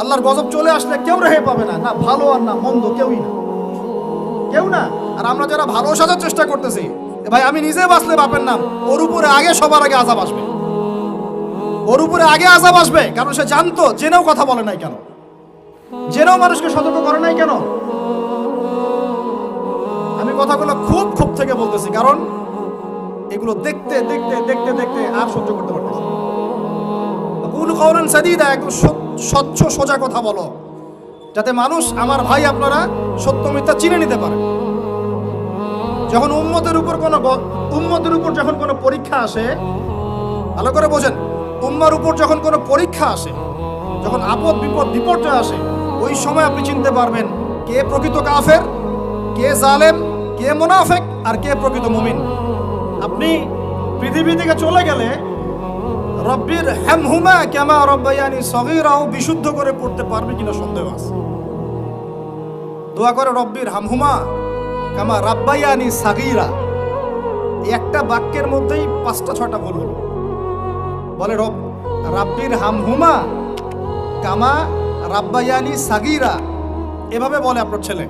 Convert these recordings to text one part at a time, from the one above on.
আল্লাহর গজব চলে আসলে কেউ রেহে পাবে না। না, ভালো আর না মন্দ, কেউই না। কেউ না। আর আমরা যারা ভালো সাজার চেষ্টা করতেছি ভাই, আমি নিজে বাঁচলে বাপের নাম, ওর উপরে আগে সবার আগে আজাব আসবে। ওর উপরে আগে আজাব আসবে, কারণ সে জানতো, জেনেও কথা বলে নাই কেন। জেনেও মানুষকে সতর্ক করে নাই কেন। আমি কথাগুলো খুব খুব থেকে বলতেছি, কারণ এগুলো দেখতে দেখতে দেখতে দেখতে আর সহ্য করতে পারতেছি। কোন কৌরান সাদিদা, একদম স্বচ্ছ, সোজা কথা বলো। যাতে মানুষ আমার ভাই আপনারা সত্য মিথ্যা চিনে নিতে পারে। যখন উম্মতের উপর কোনো উম্মতের উপর যখন কোনো পরীক্ষা আসে, ভালো করে বোঝেন, উম্মার উপর যখন কোনো পরীক্ষা আসে, যখন আপদ, বিপদ, বিপর্যয় আসে, ওই সময় আপনি চিনতে পারবেন কে প্রকৃত কাফের, কে জালেম, কে মোনাফেক আর কে প্রকৃত মুমিন। আপনি পৃথিবী থেকে চলে গেলে রব্বির হ্যামহুমা ক্যামা রব্বাইয়ানি সগীরাও বিশুদ্ধ করে পড়তে পারবে কিনা সন্দেহ আছে। দোয়া করে রব্বির হামহুমা কামা রাব্বাইয়ানি সাগীরা। একটা বাক্যের মধ্যেই পাঁচটা ছটা ভুল হলো। বলে, রব, রাব্বির হামহুমা কামা রাব্বাইয়ানি সাগিরা। এভাবে বলে আপনার ছেলে।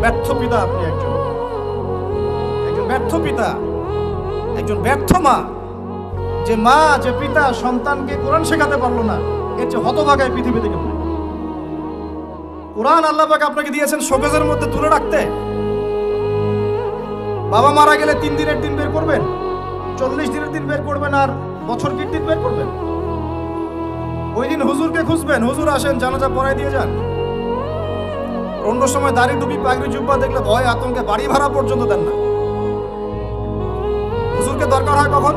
ব্যর্থ পিতা আপনি একজন। একজন ব্যর্থ পিতা। একজন ব্যর্থ মা, যে মা, যে পিতা সন্তানকে কোরআন শেখাতে পারল না, এর চেয়ে হতভাগায় পৃথিবী থেকে। কোরআন আল্লাহ পাক আপনাকে দিয়েছেন শোকেজের মধ্যে তুলে রাখতে। বাবা মারা গেলে তিন দিনের দিন বের করবেন, চল্লিশ দিনের দিন বের করবেন আর বছর দিন বের করবেন। ওই দিন হুজুরকে খুঁজবেন, হুজুর আসেন, জানাজা পড়াই দিয়ে যান। অন্য সময় দাড়ি ডুবি পাগড়ি, জুব্বা দেখলে ভয়, আতঙ্কে বাড়ি ভাড়া পর্যন্ত দেন না। হুজুরকে দরকার হয় কখন?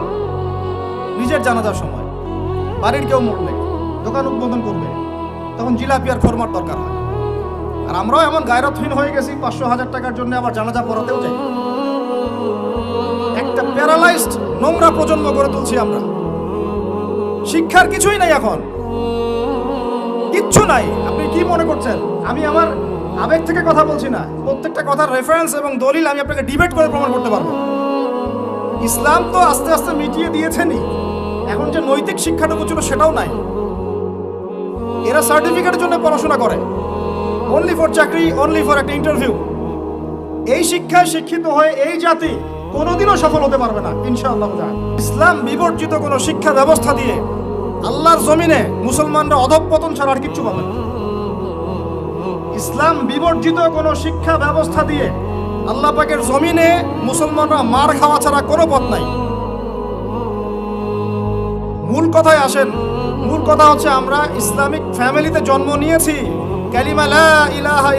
নিজের জানাজার সময়। বাড়ির কেউ মরলে দোকান উদ্বোধন করবে, তখন জিলাপি আর ফরমার দরকার হয়। আর আমরাও এমন গায়রতহীন হয়ে গেছি, পাঁচশো হাজার টাকার জন্য আবার জানাজা পড়াতেও যাই। একটা প্যারালাইজড, নোংরা প্রজন্ম গড়ে তুলছি আমরা। শিক্ষার কিছুই নাই এখন। কিচ্ছু নাই। আপনি কি মনে করছেন? আমি আমার আবেগ থেকে কথা বলছি না। প্রত্যেকটা কথার রেফারেন্স এবং দলিল আমি আপনাকে ডিবেট করে প্রমাণ করতে পারব। ইসলাম তো আস্তে আস্তে মিটিয়ে দিয়েছেনই। এখন যে নৈতিক শিক্ষাটুকু ছিল সেটাও নাই। এরা সার্টিফিকেটের জন্য পড়াশোনা করে। অনলি ফর চাকরি অনলি ফর একটা ইন্টারভিউ এই শিক্ষায় শিক্ষিত হয়ে এই জাতি কোনোদিনও সফল হতে পারবে না, ইনশাআল্লাহ। ইসলাম বিবর্জিত কোনো শিক্ষা ব্যবস্থা দিয়ে আল্লাহর জমিনে মুসলমানরা অধঃপতন ছাড়া আর কিচ্ছু পাবে ইসলাম বিবর্জিত কোনো শিক্ষা ব্যবস্থা দিয়ে আল্লাহ পাকের জমিনে মুসলমানরা মার খাওয়া ছাড়া কোনো পথ নাই। মূল কথায় আসেন, মূল কথা হচ্ছে আমরা ইসলামিক ফ্যামিলিতে জন্ম নিয়েছি লা ইলাহা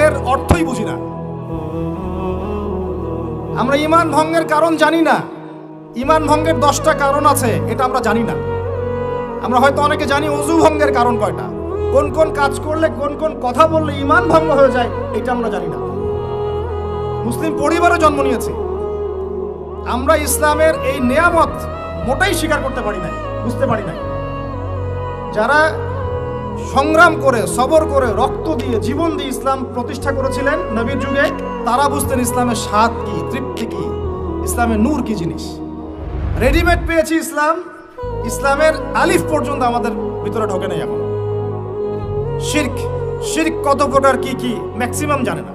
এর অর্থই বুঝি না। আমরা ইমান ভঙ্গের কারণ জানি না, ইমান ভঙ্গের দশটা কারণ আছে, এটা আমরা জানি না। আমরা হয়তো অনেকে জানি অজু ভঙ্গের কারণ কয়টা, কোন কোন কাজ করলে কোন কোন কথা বললে ইমান ভঙ্গ হয়ে যায়, এটা আমরা জানি না। মুসলিম পরিবারে জন্ম নিয়েছি। আমরা ইসলামের এই নেয়ামত মোটাই স্বীকার করতে পারি নাই, বুঝতে পারি নাই। যারা সংগ্রাম করে, সবর করে, রক্ত দিয়ে, জীবন দিয়ে ইসলাম প্রতিষ্ঠা করেছিলেন নবীর যুগে, তারা বুঝতেন ইসলামের স্বাদ কি, তৃপ্তি কি, ইসলামের নূর কি জিনিস। রেডিমেড পেয়েছি ইসলাম, ইসলামের আলিফ পর্যন্ত আমাদের ভিতরে ঢোকে নাই এখন। শির্ক শির্ক কত প্রকার কি কি ম্যাক্সিমাম জানে না।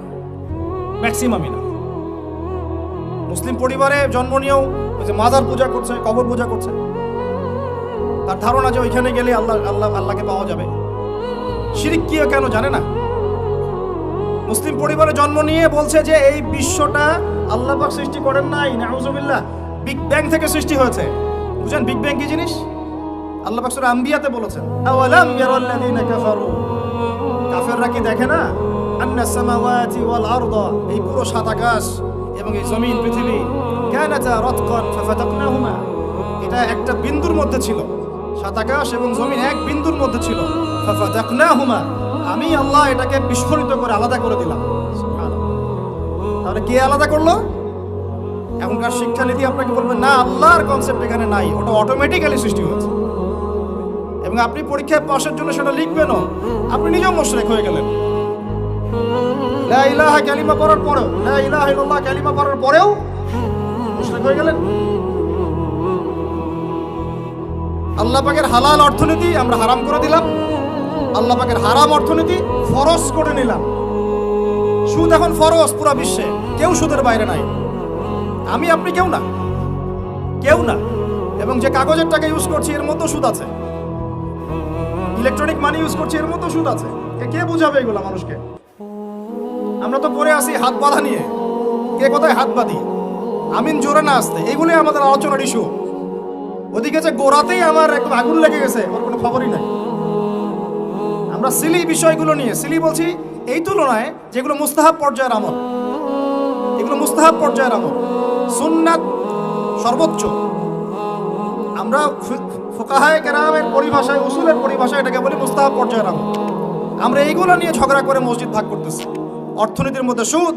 ম্যাক্সিমামই না মুসলিম পরিবারে জন্ম নিয়েও ওই যে মাজার পূজা করছে, কবর পূজা করছে। তার ধারণা যে ওইখানে গেলে আল্লাহ আল্লাহ, আল্লাহকে পাওয়া যাবে। শিরিক কি কেন জানে না? মুসলিম পরিবারে জন্ম নিয়ে বলছে যে এই বিশ্বটা আল্লাহ পাক সৃষ্টি করেন নাই, নাউজুবিল্লাহ। বিগ ব্যাং থেকে সৃষ্টি হয়েছে। বুঝেন বিগ ব্যাং কি জিনিস? আল্লাহ পাক আম্বিয়াতে বলেছেন কাফেররা কি দেখে না? আন্না সামাওয়াতি ওয়াল আরদা, এই পুরো সাত আকাশ এবং এই জমিন, পৃথিবী, কানাতা রাতকান ফাফাতাকনাহুমা। এটা একটা বিন্দুর মধ্যে ছিল। সাত আকাশ এবং জমিন এক বিন্দুর মধ্যে ছিল। ফাফাতাকনাহুমা। আমি আল্লাহ এটাকে বিস্ফোরিত করে আলাদা করে দিলাম। তাহলে কে আলাদা করল? এখনকার শিক্ষানীতি আপনাকে বলবেন না, আল্লাহর কনসেপ্ট এখানে নাই। ওটা অটোমেটিক্যালি সৃষ্টি হয়েছে। এবং আপনি পরীক্ষায় পাশের জন্য সেটা লিখবেনও। আপনি নিজেও মোশরেক হয়ে গেলেন। ইলাহা কালিমা পড়ার পরেও, লা ইলাহা ইল্লাল্লাহ কালিমা পড়ার পরেও মুশরিক হয়ে গেলেন। আল্লাহ পাকের হালাল অর্থনীতি আমরা হারাম করে দিলাম। আল্লাহ পাকের হারাম অর্থনীতি ফরজ করে নিলাম। সুদ এখন ফরজ পুরা বিশ্বে, কেউ সুদের বাইরে নাই। আমি, আপনি কেউ না কেউ না। এবং যে কাগজের টাকা ইউজ করছি, এর মতো সুদ আছে। ইলেকট্রনিক মানি ইউজ করছি, এর মতো সুদ আছে। কে বুঝাবে এগুলো মানুষকে? আমরা তো পরে আসি হাত বাঁধা নিয়ে। কে কোথায় হাত বাঁধি? আমিন জোরে না আসতে। এগুলোই আমাদের আলোচনার ইস্যু ওদিকে যে গোড়াতেই আমার একদম আগুন লেগে গেছে, ওর কোনো খবরই নাই। আমরা সিলি বিষয়গুলো নিয়ে সিলি বলছি এই তুলনায় যেগুলো মুস্তাহাব পর্যায়ের আমল। এগুলো মুস্তাহাব পর্যায়ের আমল। সুন্নাত সর্বোচ্চ। আমরা ফোকাহায় কেরামের পরিভাষায়, উসুলের পরিভাষায় এটাকে বলি মুস্তাহাব পর্যায়ের আমল। আমরা এইগুলো নিয়ে ঝগড়া করে মসজিদ ভাগ করতেছি। অর্থনীতির মধ্যে সুদ,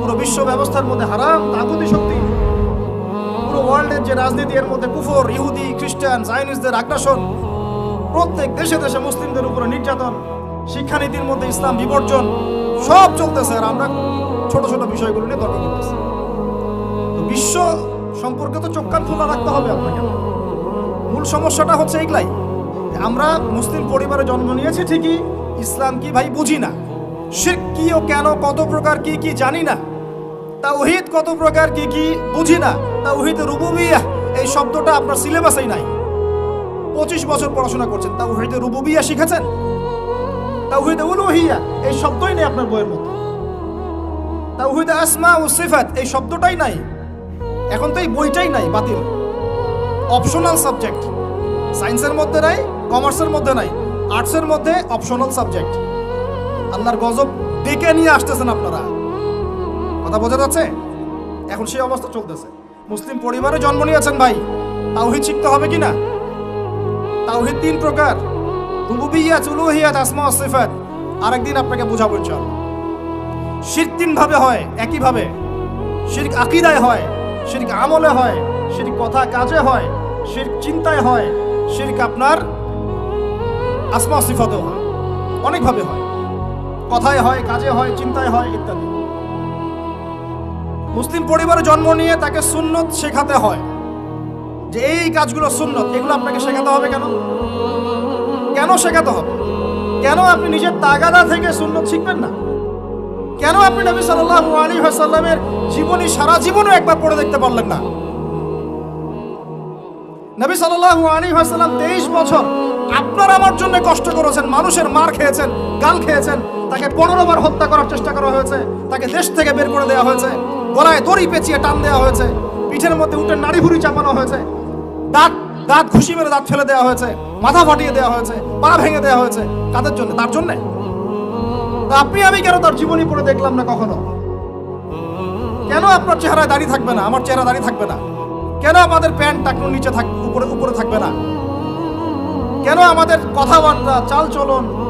পুরো বিশ্ব ব্যবস্থার মধ্যে হারাম, তাগুতি শক্তি, পুরো ওয়ার্ল্ডের যে রাজনীতি, এর মধ্যে কুফর, ইহুদি, খ্রিস্টান চাইনিজদের আগ্রাসন, প্রত্যেক দেশে দেশে মুসলিমদের উপরে নির্যাতন, শিক্ষানীতির মধ্যে ইসলাম বিবর্জন, সব চলতেছে আর আমরা ছোট ছোট বিষয়গুলো নিয়ে তর্ক করতেছি। তো বিশ্ব সম্পর্কে তো চোখ কান খোলা রাখতে হবে আপনাকে। মূল সমস্যাটা হচ্ছে এইগুলাই আমরা মুসলিম পরিবারে জন্ম নিয়েছি ঠিকই, ইসলাম কি ভাই বুঝি না। শিরক কি ও কেন, কত প্রকার কি কি জানি না। তা তাওহিদ কত প্রকার কি কি বুঝি না। তা তাওহিদ রুবুবিয়া এই শব্দটা আপনার সিলেবাসেই নাই। পঁচিশ বছর পড়াশোনা করছেন তা তাওহিদ রুবুবিয়া শিখেছেন? তাওহিদ উলুহিয়া, এই শব্দই নেই আপনার বইয়ের মধ্যে। তাওহিদ আসমা ও সিফাত, এই শব্দটাই নাই। এখন তো এই বইটাই নাই, বাতিল। Optional subject. সায়েন্সের মধ্যে নাই, কমার্সের মধ্যে নাই, আর্টসের মধ্যে অপশনাল সাবজেক্ট। আল্লাহর গজব ডেকে নিয়ে আসতেছেন আপনারা। কথা বোঝা যাচ্ছে? এখন সেই অবস্থা চলতেছে। মুসলিম পরিবারে জন্ম নিয়েছেন ভাই। তাওহিদ শিখতে হবে কি না তাওহিদ তিন প্রকার। রুবুবিয়াত, উলুহিয়াত, আসমা সিফাত। আরেকদিন আপনাকে বোঝাবো ইনশাআল্লাহ। শিরক তিন ভাবে হয় একই ভাবে শিরক আকিদায় হয়, শিরক আমলে হয়, শিরক কথা কাজে হয়, শিরক চিন্তায় হয়, শিরক আপনার আসমা সিফাতেও হয়। অনেকভাবে হয়। কথায় হয়, কাজে হয় চিন্তায় হয়, ইত্যাদি। মুসলিম পরিবারে জন্ম নিয়ে তাকে সুন্নত শেখাতে হয়। যে এই কাজগুলো সুন্নত, এগুলো আপনাকে শেখাতে হবে কেন? কেন শেখাতে হবে? কেন আপনি নিজের তাগাদা থেকে সুন্নত শিখবেন না? কেন আপনি নবী সাল্লাল্লাহু আলাইহি ওয়াসাল্লামের জীবনী, সারা জীবনও একবার পড়ে দেখতে পারলেন না? নবী সাল্লাল্লাহু আলাইহি ওয়াসাল্লাম 23 বছর আপনার আমার জন্য কষ্ট করেছেন, মানুষের মার খেয়েছেন, গাল খেয়েছেন তাকে 15 বার হত্যা করার চেষ্টা করা হয়েছে। তাকে দেশ থেকে বের করে দেওয়া হয়েছে। গলায় দড়ি পেঁচিয়ে টান দেওয়া হয়েছে। পিঠের মধ্যে উঠে নাড়ি ভুড়ি চাপানো হয়েছে। দাঁত দাঁত ঘুষি মেরে দাঁত ফেলে দেওয়া হয়েছে। মাথা ফাটিয়ে দেওয়া হয়েছে। পা ভেঙে দেওয়া হয়েছে। কাদের জন্য? তার জন্যে? আপনি আমি কেন তার জীবনী পড়ে দেখলাম না কখনো? কেন আপনার চেহারায় দাঁড়িয়ে থাকবে না? আমার চেহারা দাঁড়িয়ে থাকবে না। কেন আমাদের প্যান্ট টাকনুর নিচে থাক উপরে উপরে থাকবে না? কেন আমাদের কথাবার্তা চাল চলন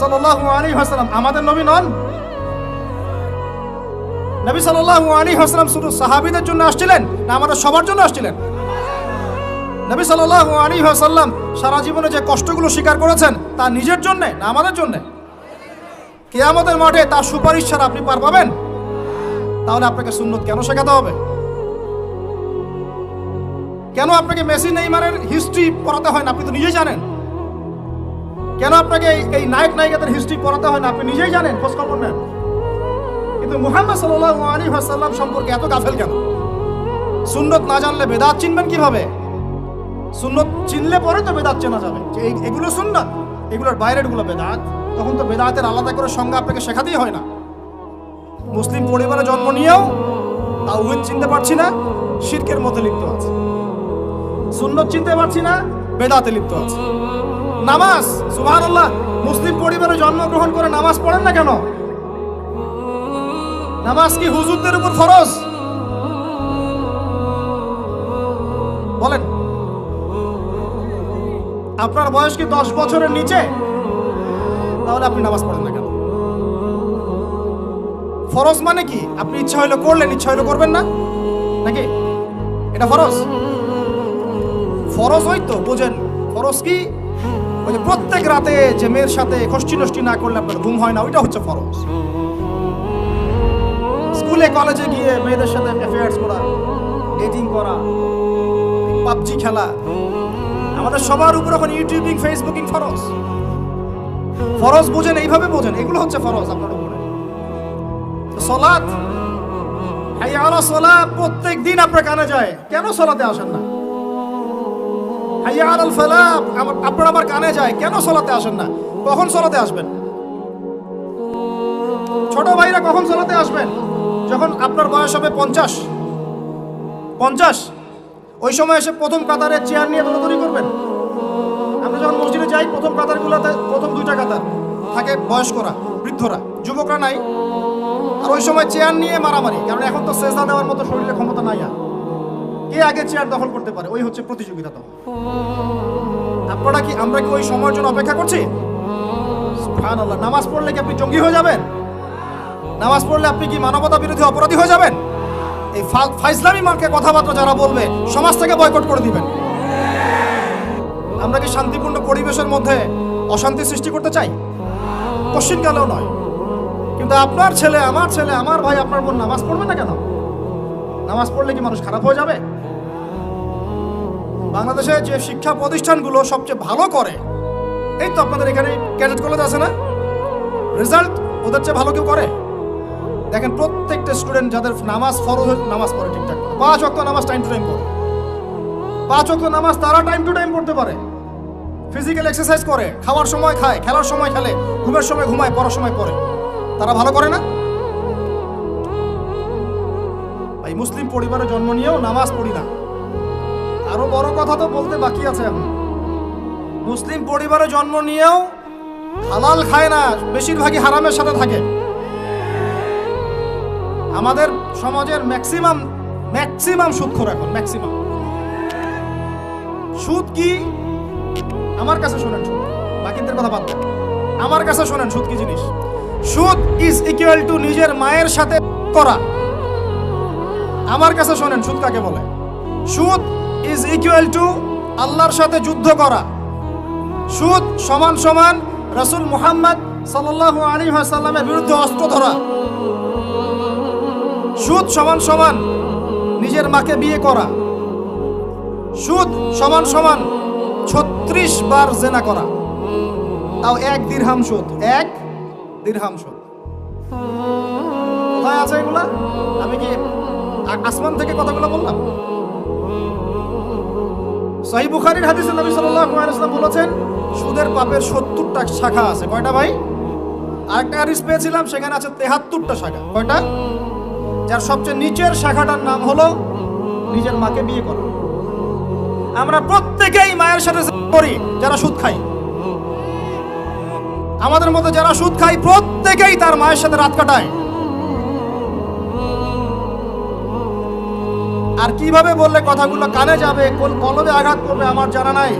সাল্লাল্লাহু আলাইহি ওয়াসাল্লাম, আমাদের নবী নন। নবী সাল্লাল্লাহু আলাইহি ওয়াসাল্লাম শুধু সাহাবীদের জন্য আসছিলেন না আমাদের সবার জন্য আসছিলেন? নবী সাল্লাল্লাহু আলাইহি ওয়াসাল্লাম সারা জীবনে যে কষ্টগুলো স্বীকার করেছেন তা নিজের জন্য না আমাদের জন্য? কেয়ামতের মাঠে তার সুপারিশ ছাড়া আপনি পার পাবেন? তাহলে আপনাকে সুন্নত কেন শেখাতে হবে? কেন আপনাকে মেসি নেইমারের হিস্ট্রি পড়াতে হয় না আপনি তো নিজেই জানেন? কেন আপনাকে এই- নায়ক নায়িকাদের হিস্ট্রি পড়াতে হয় না? আপনি নিজেই জানেন খোঁজ খবর নেন। কিন্তু মুহাম্মদ সাল্লাল্লাহু আলাইহি ওয়াসাল্লাম সম্পর্কে এত গাফেল কেন? সুন্নত না জানলে বেদাত চিনবেন কীভাবে? সুন্নত চিনলে পরে তো বেদাত চেনা যাবে। যে এগুলো সুন্নত, এগুলোর বাইরেরগুলো বেদাত। তখন তো বেদাতের আলাদা করে সংজ্ঞা আপনাকে শেখাতেই হয় না। মুসলিম পরিবারে জন্ম নিয়েও তা তাওহিদ চিনতে পারছি না, শিরকের মধ্যে লিপ্ত আছে। সুন্নত চিনতে পারছি না, বেদাতে লিপ্ত আছে। নামাজ, সুবহানাল্লাহ, মুসলিম পরিবারে জন্মগ্রহণ করে নামাজ পড়েন না কেন? নামাজ কি হুজুরদের উপর ফরজ? বলেন। আপনার বয়স কি দশ বছরের নিচে? তাহলে আপনি নামাজ পড়েন না কেন? ফরজ মানে কি? আপনি ইচ্ছা হইল করলেন, ইচ্ছা হইল করবেন না? নাকি? এটা ফরজ? ফরজ ওই তো, বোঝেন। ফরজ কি? ওই যে প্রত্যেক রাতে যে মেয়ের সাথে খষ্টি নষ্টি না করলে আপনার ঘুম হয় না, ওইটা হচ্ছে ফরজ। স্কুলে, কলেজে গিয়ে মেয়েদের সাথে অ্যাফেয়ার্স করা ডেটিং করা, পাবজি খেলা, আমাদের সবার উপর এখন ইউটিউবিং ফেসবুকিং ফরজ। ফরজ বোঝেন, এইভাবে বোঝেন, এগুলো হচ্ছে ফরজ আপনার উপরে। সলাৎ সলা প্রত্যেক দিন আপনার কানে যায়, কেন সলাতে আসেন না? হাইয়া আলাল ফালা আমার- আপনার আমার কানে যায়, কেন সলাতে আসেন না? কখন সলাতে আসবেন? ছোট ভাইরা কখন সলাতে আসবেন? যখন আপনার বয়স হবে পঞ্চাশ। পঞ্চাশ? ওই সময় এসে প্রথম কাতারের চেয়ার নিয়ে দৌড়াদৌড়ি করবেন? আমরা যখন মসজিদে যাই, প্রথম কাতারগুলোতে, প্রথম দুইটা কাতার থাকে বয়স্করা, বৃদ্ধরা, যুবকরা নাই। আর ওই সময় চেয়ার নিয়ে মারামারি, কারণ এখন তো সেজদা দেওয়ার মতো শরীরে ক্ষমতা নাই আর। কে আগে চেয়ার দখল করতে পারে, ওই হচ্ছে প্রতিযোগিতা তখন আপনারা কি আমরা কি ওই সময়ের জন্য অপেক্ষা করছি? সুবহানাল্লাহ, নামাজ পড়লে কি আপনি জঙ্গি হয়ে যাবেন? নামাজ পড়লে আপনি কি মানবতা বিরোধী অপরাধী হয়ে যাবেন? এই ফাইজলামি মার্কে কথাবার্তা যারা বলবে, সমাজ থেকে বয়কট করে দিবেন। আমরা কি শান্তিপূর্ণ পরিবেশের মধ্যে অশান্তি সৃষ্টি করতে চাই? পশ্চিমকালেও নয়। কিন্তু আপনার ছেলে, আমার ছেলে, আমার ভাই, আপনার বোন নামাজ পড়বে না কেন? নামাজ পড়লে কি মানুষ খারাপ হয়ে যাবে? বাংলাদেশে যে শিক্ষা প্রতিষ্ঠানগুলো সবচেয়ে ভালো করে, এই তো আপনাদের এখানে ক্যাডেট কলেজ আছে না? রেজাল্ট ওদের চেয়ে ভালো কেউ করে? দেখেন প্রত্যেকটা স্টুডেন্ট যাদের নামাজ ফরজ হয়ে- নামাজ পড়ে ঠিকঠাক করে। পাঁচ অক্ট নামাজ টাইম টু টাইম পড়ে। পাঁচ অক্ট নামাজ তারা টাইম টু টাইম পড়তে পারে। ফিজিক্যাল এক্সারসাইজ করে, খাওয়ার সময় খায়, খেলার সময় খেলে, ঘুমের সময় ঘুমায়, পড়ার সময় পড়ে। তারা ভালো করে না? মুসলিম পরিবারে জন্ম নিয়েও নামাজ পড়ি না। আরও বড় কথা তো বলতে বাকি আছে এখন। মুসলিম পরিবারে জন্ম নিয়েও হালাল খায় না, বেশিরভাগই হারামের সাথে থাকে। আমাদের সমাজের ম্যাক্সিমাম ম্যাক্সিমাম সুদখোর এখন ম্যাক্সিমাম সুদ কি? আমার কাছে শোনেন সুদ বাকিদের কথা বাদ। আমার কাছে শোনেন, সুদ কি জিনিস? সুদ ইজ ইকুয়াল টু নিজের মায়ের সাথে করা। আমার কাছে শোনেন, সুদ কাকে বলে? সুদ ইজ ইকুয়াল টু আল্লাহর সাথে যুদ্ধ করা। সুদ সমান সমান রসুল মুহাম্মদ সাল্লাল্লাহু আলী সাল্লামের বিরুদ্ধে অস্ত্র ধরা। সুদ সমান সমান নিজের মাকে বিয়ে করা। সুদ সমান সমান ছত্রিশ বার জেনা করা। তাও এক দিরহাম সুদ, এক দিরহাম সুদ। কোথায় আছে এগুলা? আমি কি আসমান থেকে কথাগুলো বললাম। সহি বুখারীর হাদিসে নবী ওয়াসাল্লাম বলেছেন, সুদের পাপের 70টা শাখা আছে। কয়টা ভাই? আরেকটা হাদিস পেয়েছিলাম, সেখানে আছে 73টা শাখা। কয়টা? যার সবচেয়ে নিচের শাখাটার নাম হলো, নিজের মাকে বিয়ে করা। আমরা প্রত্যেকেই মায়ের সাথে করি, যারা সুদ খাই আমাদের মতো যারা সুদ খাই প্রত্যেকেই তার মায়ের সাথে রাত কাটায়। আর কীভাবে বললে কথাগুলো কানে যাবে, কোন কলবে আঘাত করবে আমার জানা নাই।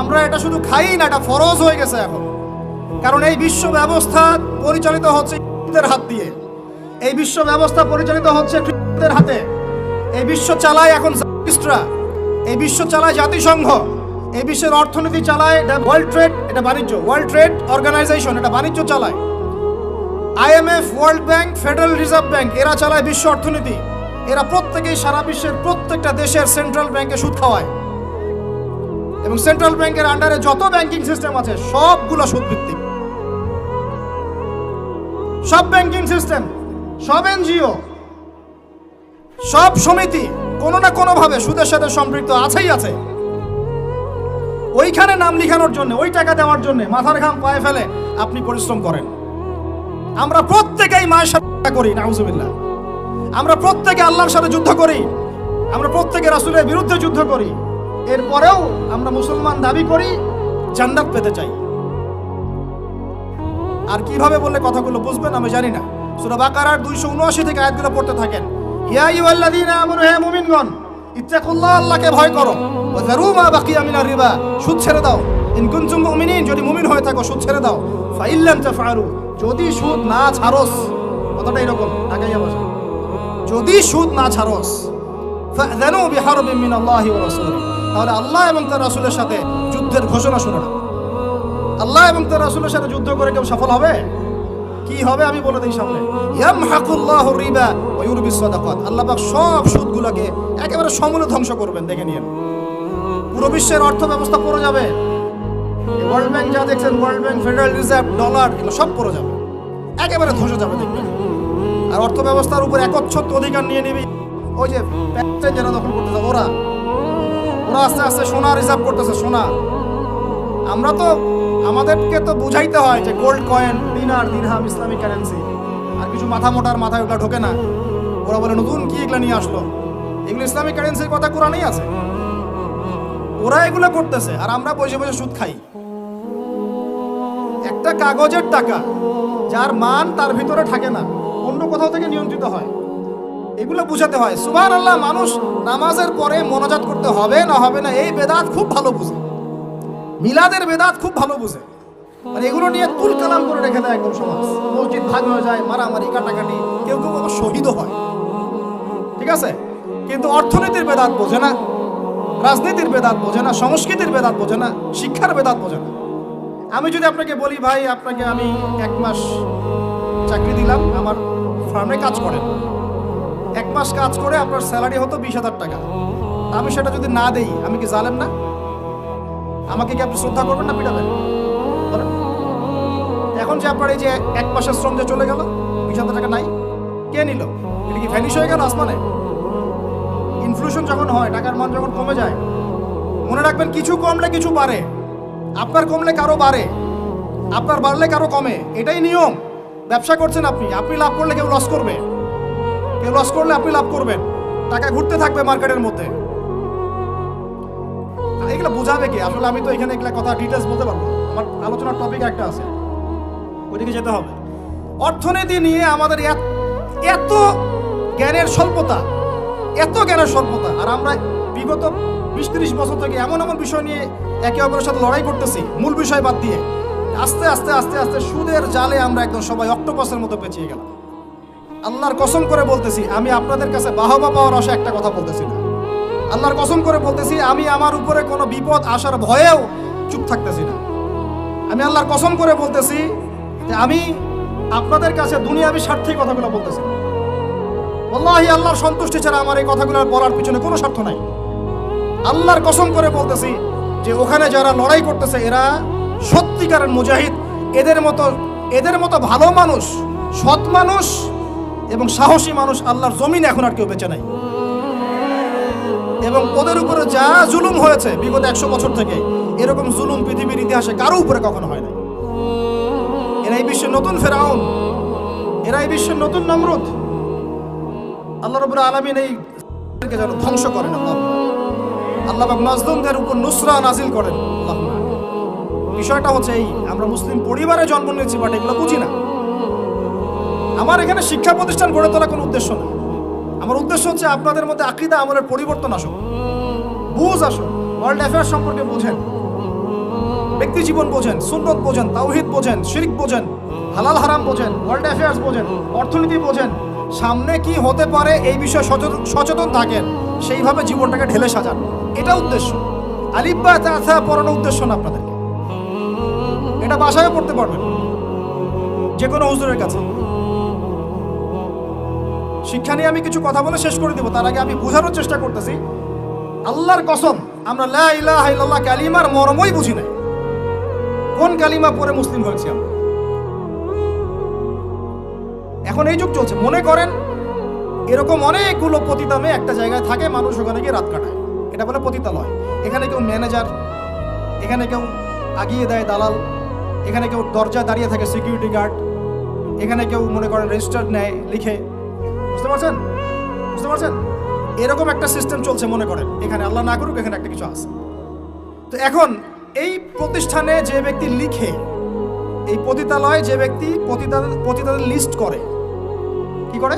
আমরা এটা শুধু খাই না, এটা ফরজ হয়ে গেছে এখন। কারণ এই বিশ্ব ব্যবস্থা পরিচালিত হচ্ছে হাত দিয়ে। এই বিশ্ব ব্যবস্থা পরিচালিত হচ্ছে খ্রিস্টানদের হাতে। এই বিশ্ব চালায় এখন জাতিস্টরা এই বিশ্ব চালায় জাতিসংঘ। এই বিশ্বের অর্থনীতি চালায় ওয়ার্ল্ড ট্রেড এটা বাণিজ্য। ওয়ার্ল্ড ট্রেড অর্গানাইজেশন এটা বাণিজ্য চালায়। IMF world bank federal reserve bank এরা চালায় বিশ্ব অর্থনীতি। এরা প্রত্যেকেই সারা বিশ্বের প্রত্যেকটা দেশের সেন্ট্রাল ব্যাংকে সুদ খাওয়ায়। এবং সেন্ট্রাল ব্যাংকের আন্ডারে যত ব্যাংকিং সিস্টেম আছে, সবগুলো সুদ ভিত্তিক সব ব্যাংকিং সিস্টেম সব এনজিও, সব সমিতি, কোনো না কোনো ভাবে সুদের সাথে সম্পৃক্ত আছেই আছে। ওইখানে নাম লিখানোর জন্য, ওই টাকা দেওয়ার জন্য মাথার ঘাম পায়ে ফেলে আপনি পরিশ্রম করেন। আমরা প্রত্যেকেই মায়ের সাথে করি, নাউজুবিল্লাহ। আমরা প্রত্যেকে আল্লাহর সাথে যুদ্ধ করি। আমরা প্রত্যেকে রাসূলের বিরুদ্ধে যুদ্ধ করি। এরপরেও আমরা মুসলমান দাবি করি, জান্নাত পেতে চাই। আর কীভাবে বললে কথাগুলো বুঝবেন আমি জানি না। সূরা বাকারার 279 থেকে আয়াতগুলো পড়তে থাকেন। ইয়া আল্লাহকে ভয় করো। রিবা, সুদ ছেড়ে দাও। যদি হয়ে থাকো, সুদ ছেড়ে দাও। যদি সুদ না ছাড়োস। কথাটা এরকম ঢাকাইয়া বসে। যদি সুদ না ছাড়োস, ফাযানু বিহারবিন মিন আল্লাহি ওয়া রাসূলি তাহলে আল্লাহ এবং তার রাসূলের সাথে যুদ্ধের ঘোষণা শুনে না। আল্লাহ এবং তার রাসূলের সাথে যুদ্ধ করে কেউ সফল হবে? কি হবে আমি বলে দিই সামনে। ইয়ামহাকুল্লাহু রিবা ওয়া ইউরবিস সাদাকাত। আল্লাহ পাক সব সুদগুলোকে একেবারে সমূলে ধ্বংস করবেন, দেখে নিন পুরো বিশ্বের অর্থ ব্যবস্থা পড়ে যাবে। ওয়ার্ল্ড ব্যাংক যা দেখছেন world bank federal reserve dollar এগুলো সব পড়ে যাবে। একেবারে ধ্বংস যাবে, দেখবেন। আর অর্থ ব্যবস্থার উপর একচ্ছত্ব অধিকার নিয়ে নিবি। ওই যে যারা দখল করতেছে, ওরা। ওরা আস্তে আস্তে সোনা রিজার্ভ করতেছে, সোনা। আমরা তো, আমাদেরকে তো বুঝাইতে হয় যে গোল্ড কয়েন দিনার দিরহাম ইসলামিক কারেন্সি আর কিছু মাথা মোটার মাথায় ওটা ঢোকে না। ওরা বলে, নতুন কি এগুলো নিয়ে আসলো? এগুলো ইসলামিক কারেন্সির কথা কোরআনেই আছে। ওরা এগুলো করতেছে, আর আমরা বসে বসে সুদ খাই। একটা কাগজের টাকা, যার মান তার ভিতরে থাকে না। অন্য কোথাও থেকে নিয়ন্ত্রিত হয়। এগুলো বুঝাতে হয়। সুবাহ আল্লাহ মানুষ নামাজের পরে মনোজাত করতে হবে না হবে না, এই বেদাত খুব ভালো বুঝে। মিলাদের বেদাত খুব ভালো বুঝে। মানে এগুলো নিয়ে তুল কালাম করে রেখে দেয় একদম সমাজ। মসজিদ ভাগ হয়ে যায়, মারামারি কাটাকাটি কেউ কেউ আবার শহীদও হয়। ঠিক আছে? কিন্তু অর্থনীতির বেদাত বোঝে না, রাজনীতির বেদাত বোঝে না, সংস্কৃতির বেদাত বোঝে না, শিক্ষার বেদাত বোঝে না। আমি যদি আপনাকে বলি, ভাই, আপনাকে আমি এক মাস চাকরি দিলাম, আমার ফার্মে কাজ করেন। এক মাস কাজ করে আপনার স্যালারি হতো বিশ হাজার টাকা। আমি সেটা যদি না দেই, আমি কি জানেন না? আমাকে কি আপনি শ্রদ্ধা করবেন না পিটাবেন। এখন যে আপনার এই যে এক মাসের শ্রম যে চলে গেল, বিশ হাজার টাকা নাই। কে নিল? এটা কি ভ্যানিশ হয়ে গেল আসমানে? ইনফ্লুশন যখন হয়, টাকার মান যখন কমে যায়, মনে রাখবেন কিছু কমলে কিছু বাড়ে। আপনার কমলে কারও বাড়ে, আপনার বাড়লে কারও কমে। এটাই নিয়ম। ব্যবসা করছেন আপনি আপনি লাভ করলে কেউ লস করবে। কেউ লস করলে আপনি লাভ করবেন। টাকা ঘুরতে থাকবে মার্কেটের মধ্যে। এগুলো বোঝাবে কি? আসলে আমি তো এখানে এগুলা কথা ডিটেলস বলতে পারব আমার আলোচনার টপিক একটা আছে। ওইদিকে যেতে হবে। অর্থনীতি নিয়ে আমাদের এত- জ্ঞানের স্বল্পতা, এত জ্ঞানের স্বল্পতা। আর আমরা বিগত বিশ ত্রিশ বছর থেকে এমন এমন বিষয় নিয়ে একে অপরের সাথে লড়াই করতেছি, মূল বিষয় বাদ দিয়ে। আস্তে আস্তে আস্তে আস্তে সুদের জালে আমরা একদম সবাই অক্টোপাসের মতো পেঁচিয়ে গেলাম। আল্লাহর কসম করে বলতেছি, আমি আপনাদের কাছে বাহবা পাওয়ার আশা একটা কথা বলতেছি না। আল্লাহর কসম করে বলতেছি, আমি আমার উপরে কোনো বিপদ আসার ভয়েও চুপ থাকতেছি না। আমি আল্লাহর কসম করে বলতেছি যে আমি আপনাদের কাছে দুনিয়াবি স্বার্থেই কথাগুলো বলতেছি। আল্লাহি আল্লাহর সন্তুষ্টি ছাড়া আমার এই কথাগুলো বলার পিছনে কোনো স্বার্থ নাই। আল্লাহর কসম করে বলতেছি যে ওখানে যারা লড়াই করতেছে, এরা সত্যিকারের মুজাহিদ, এদের মতো এদের মতো ভালো মানুষ, সৎ মানুষ এবং সাহসী মানুষ আল্লাহর জমিন এখন আর কেউ বেঁচে নাই। এবং ওদের উপরে যা জুলুম হয়েছে বিগত একশো বছর থেকে, এরকম জুলুম পৃথিবীর ইতিহাসে কারও উপরে কখনো হয় না এরা এই বিশ্বের নতুন ফেরাউন, এরা এই বিশ্বের নতুন নমরুদ। আল্লাহ রবুল আলমিন এই যেন ধ্বংস করেন, আল্লাহ। আল্লাহ মাজলুমদের উপর নুসরা নাজিল করেন, আল্লাহ। বিষয়টা হচ্ছে এই, আমরা মুসলিম পরিবারে জন্ম নিয়েছি বাট এগুলো বুঝি না। আমার এখানে শিক্ষা প্রতিষ্ঠান গড়ে তোলা কোনো উদ্দেশ্য না আমার উদ্দেশ্য হচ্ছে আপনাদের মধ্যে আকিদা আমলের পরিবর্তন আসুক। বুঝ আসুক ওয়ার্ল্ড অ্যাফেয়ার্স সম্পর্কে বোঝেন। ব্যক্তি জীবন বোঝেন, সুন্নত বোঝেন, তাওহিদ বোঝেন, শিরিক বোঝেন, হালাল হারাম বোঝেন ওয়ার্ল্ড অ্যাফেয়ার্স বোঝেন, অর্থনীতি বোঝেন। সামনে কি হতে পারে এই বিষয়ে সচেতন থাকেন, সেইভাবে জীবনটাকে ঢেলে সাজান। এটা উদ্দেশ্য। আলিব্বা তাথা পড়ানো উদ্দেশ্য না আপনাদেরকে। এটা বাসায় পড়তে পারবেন। যে কোনো হুজুরের কাছে। শিক্ষা নিয়ে আমি কিছু কথা বলে শেষ করে দেবো। তার আগে আমি বোঝানোর চেষ্টা করতেছি। আল্লাহর কসম, আমরা লা ইলাহা ইল্লাল্লাহ কালিমার মর্মই বুঝি নাই। কোন কালিমা পরে মুসলিম হয়েছি আমরা? এখন এই যুগ চলছে। মনে করেন, এরকম অনেকগুলো পতিতামে একটা জায়গায় থাকে, মানুষ ওখানে গিয়ে রাত কাটায়। এটা বলে পতিতালয়। এখানে কেউ ম্যানেজার এখানে কেউ আগিয়ে দেয় দালাল। এখানে কেউ দরজায় দাঁড়িয়ে থাকে সিকিউরিটি গার্ড এখানে কেউ মনে করেন রেজিস্টার নেয়, লিখে। বুঝতে পারছেন? বুঝতে পারছেন? এরকম একটা সিস্টেম চলছে মনে করেন। এখানে আল্লাহ না করুক, এখানে একটা কিছু আছে। তো এখন এই প্রতিষ্ঠানে যে ব্যক্তি লিখে, এই পতিতালয়ে যে ব্যক্তি পতিতাদের লিস্ট করে, কি করে?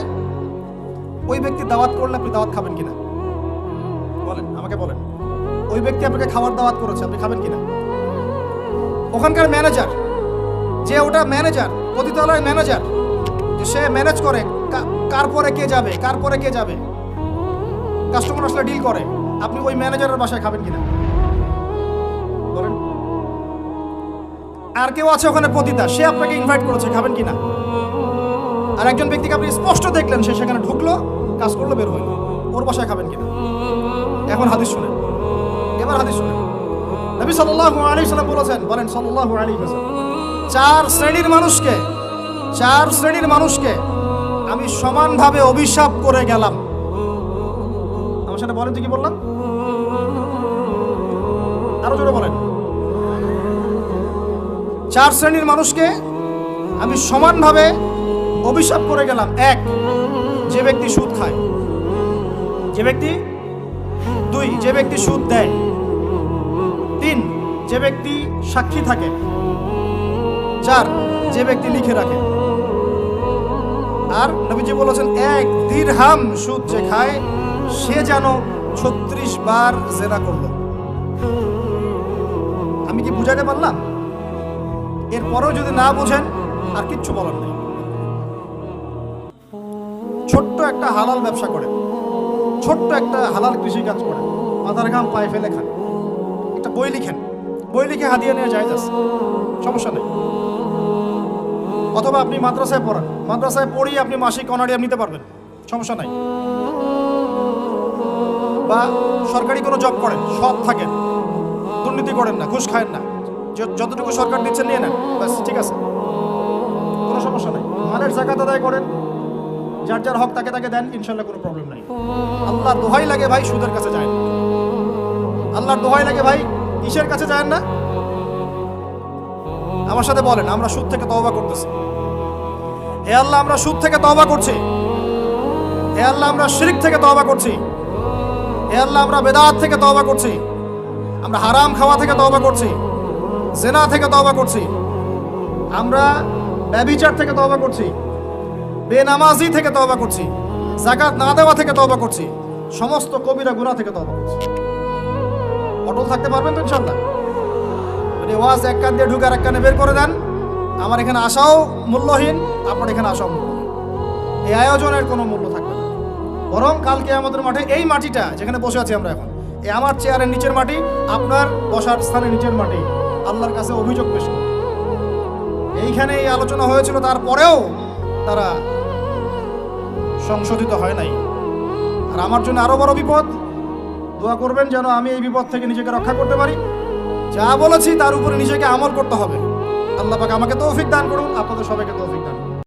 ওই ব্যক্তি দাওয়াত করলে আপনি দাওয়াত খাবেন কিনা? বলেন, আমাকে বলেন। ওই ব্যক্তি আপনাকে খাবার দাওয়াত করেছে, আপনি খাবেন কিনা? ওখানকার ম্যানেজার যে ওটা ম্যানেজার পতিতালয়ের ম্যানেজার সে ম্যানেজ করে কার পরে কে যাবে, কার পরে কে যাবে। কাস্টমার আসলে ডিল করে, আপনি ওই ম্যানেজারের বাসায় খাবেন কিনা। বলেন। আর কেউ আছে ওখানে পতিতা, সে আপনাকে ইনভাইট করেছে, খাবেন কিনা। আর একজন ব্যক্তিকে আপনি স্পষ্ট দেখলেন, সে সেখানে ঢুকলো, কাজ করল, বের হইল। ওর বাসায় খাবেন কিনা। এখন হাদিস শুনেন। এবার হাদিস শুনেন। নবী সাল্লাল্লাহু আলাইহি সাল্লাম বলেছেন, বলেন, সাল্লাল্লাহু আলাইহি ওয়াসাল্লাম, চার শ্রেণির মানুষকে, চার শ্রেণির মানুষকে আমি সমানভাবে অভিশাপ করে গেলাম। আমার সাথে বলেন তো কি বললাম? আরও জোরে বলেন। চার শ্রেণির মানুষকে আমি সমানভাবে অভিশাপ করে গেলাম। এক, যে ব্যক্তি সুদ খায়, যে ব্যক্তি, দুই, যে ব্যক্তি সুদ দেয়। তিন যে ব্যক্তি সাক্ষী থাকে চার যে ব্যক্তি লিখে রাখে। আর নবীজি বলেছেন, এক দিরহাম সুদ যে খায়, সে যেন ছত্রিশ বার জেরা করল। আমি কি বুঝাতে পারলাম? এরপরেও যদি না বুঝেন, আর কিচ্ছু বলার নেই। ছোট্ট একটা হালাল ব্যবসা করে ছোট্ট একটা হালাল কৃষি কাজ করে মাথার ঘাম পায়ে ফেলে খান বই লিখেন। বই লিখে হাতিয়ে নিয়ে যায় যাচ্ছে সমস্যা নেই। অথবা আপনি মাদ্রাসায় পড়ান। মাদ্রাসায় পড়িয়ে আপনি মাসিক অনারিয়াম নিতে পারবেন। সমস্যা নাই। বা সরকারি কোনো জব করেন, সৎ থাকেন। দুর্নীতি করেন না, ঘুষ খায়েন না। যতটুকু সরকার দিচ্ছে নিয়ে নেন, ব্যাস, ঠিক আছে। কোনো সমস্যা নেই। মালের জাকাত আদায় করেন। যার যার হক তাকে তাকে দেন ইনশাল্লাহ কোনো প্রবলেম নাই। আল্লাহ দোহাই লাগে ভাই সুদের কাছে যায় আল্লাহর দোহাই লাগে ভাই কিসের কাছে যায় না আমার সাথে বলেন আমরা সুদ থেকে তওবা করতেছি হে আল্লাহ আমরা সুদ থেকে তওবা করছি হে আল্লাহ আমরা শিরিক থেকে তওবা করছি হে আল্লাহ আমরা বেদাত থেকে তওবা করছি আমরা হারাম খাওয়া থেকে তওবা করছি জেনা থেকে তওবা করছি আমরা ব্যভিচার থেকে তওবা করছি বেনামাজি থেকে তওবা করছি জাকাত না দেওয়া থেকে তওবা করছি সমস্ত কবিরা গুনাহ থেকে তওবা করছি অটল থাকতে পারবেন তো ইনশাল্লাহ মানে ওয়াজ এক কান দিয়ে ঢুকে আর এক কানে বের করে দেন। আমার এখানে আসাও মূল্যহীন, আপনার এখানে আসাও মূল্যহীন। এই আয়োজনের কোনো মূল্য থাকবে না। বরং কালকে আমাদের মাঠে এই মাটিটা যেখানে বসে আছি আমরা এখন, এই আমার চেয়ারের নিচের মাটি, আপনার বসার স্থানের নিচের মাটি, আল্লাহর কাছে অভিযোগ পেশ করবে। এইখানে এই আলোচনা হয়েছিল, তারপরেও তারা সংশোধিত হয় নাই। আর আমার জন্য আরও বড় বিপদ দোয়া করবেন যেন আমি এই বিপদ থেকে নিজেকে রক্ষা করতে পারি। যা বলেছি তার উপরে নিজেকে আমল করতে হবে। আল্লাহ পাক আমাকে তৌফিক দান করুন, আপনাদের সবাইকে তৌফিক দান